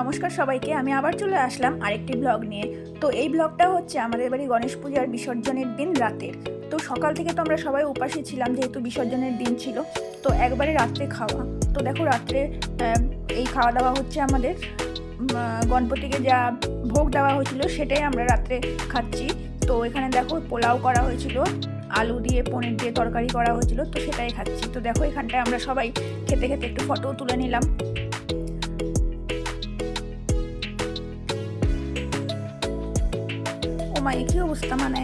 নমস্কার সবাইকে, আমি আবার চলে আসলাম আরেকটি ব্লগ নিয়ে। তো এই ব্লগটা হচ্ছে আমাদের বাড়ি গণেশ পূজার বিসর্জনের দিন রাতের। তো সকাল থেকে তো আমরা সবাই উপাসী ছিলাম, যেহেতু বিসর্জনের দিন ছিল। তো একবারে রাত্রে খাওয়া। তো দেখো রাত্রে এই খাওয়া দাওয়া হচ্ছে আমাদের। গণপতিকে যা ভোগ দেওয়া হয়েছিল সেটাই আমরা রাত্রে খাচ্ছি। তো এখানে দেখো পোলাও করা হয়েছিল, আলু দিয়ে পনির দিয়ে তরকারি করা হয়েছিল, তো সেটাই খাচ্ছি। তো দেখো এখানটায় আমরা সবাই খেতে খেতে একটু ফটো তুলে নিলাম। ও মা এ কি অবস্থা মানে?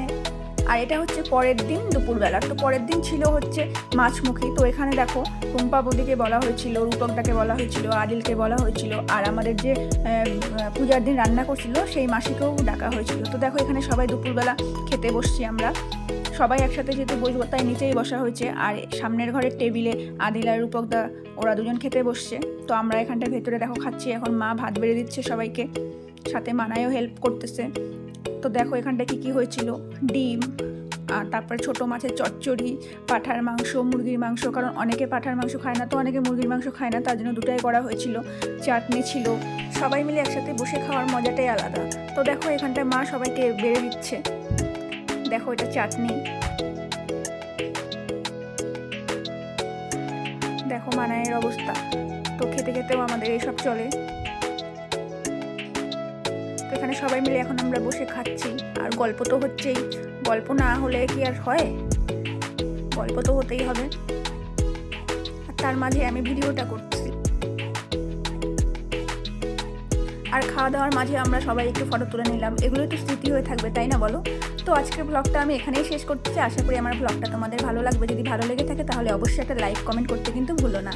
আর এটা হচ্ছে পরের দিন দুপুরবেলা। তো পরের দিন ছিল হচ্ছে মাছমুখী। তো এখানে দেখো টুম্পা বৌদিকে বলা হয়েছিল রূপকদাকে বলা হয়েছিল, আদিলকে বলা হয়েছিল, আর আমাদের যে পূজার দিন রান্না করছিল, সেই মাসিকেও ডাকা হয়েছিল। তো দেখো এখানে সবাই দুপুরবেলা খেতে বসছি আমরা। সবাই একসাথে যেহেতু বসবো তাই নিচেই বসা হয়েছে, আর সামনের ঘরের টেবিলে আদিল আর রূপকদা ওরা দুজন খেতে বসছে। তো আমরা এখানটা ভেতরে দেখো খাচ্ছি। এখন মা ভাত বেড়ে দিচ্ছে সবাইকে। সাথে মানায়ও হেল্প করতেছে। তো দেখো এখানটা কি কি হয়েছিল। ডিম আর তারপরে ছোট মাছের চচ্চড়ি, পাঠার মাংস, মুরগির মাংস, কারণ অনেকে পাঠার মাংস খায় না, তো অনেকে মুরগির মাংস খায় না, তার জন্য দুটাই করা হয়েছিল। চাটনি ছিল। সবাই মিলে একসাথে বসে খাওয়ার মজাটাই আলাদা। তো দেখো এখানটায় মা সবাইকে বেড়ে দিচ্ছে। দেখো এটা চাটনি। দেখো মানায়ের অবস্থা। তো খেতে খেতেও আমাদের এইসব চলে। এখানে সবাই মিলে এখন আমরা বসে খাচ্ছি। আর গল্প তো হচ্ছেই। গল্প না হলে কি আর হয়? গল্প তো হতেই হবে। আর তার মাঝে আমি ভিডিওটা করছি। আর খাওয়া দাওয়ার মাঝে আমরা সবাই একটু ফটো তুলে নিলাম। এগুলো একটু স্মৃতি হয়ে থাকবে, তাই না বলো? তো আজকের ব্লগটা আমি এখানেই শেষ করতেছি আশা করি আমার ব্লগটা তোমাদের ভালো লাগবে। যদি ভালো লেগে থাকে তাহলে অবশ্যই একটা লাইক কমেন্ট করতে কিন্তু ভুলো না।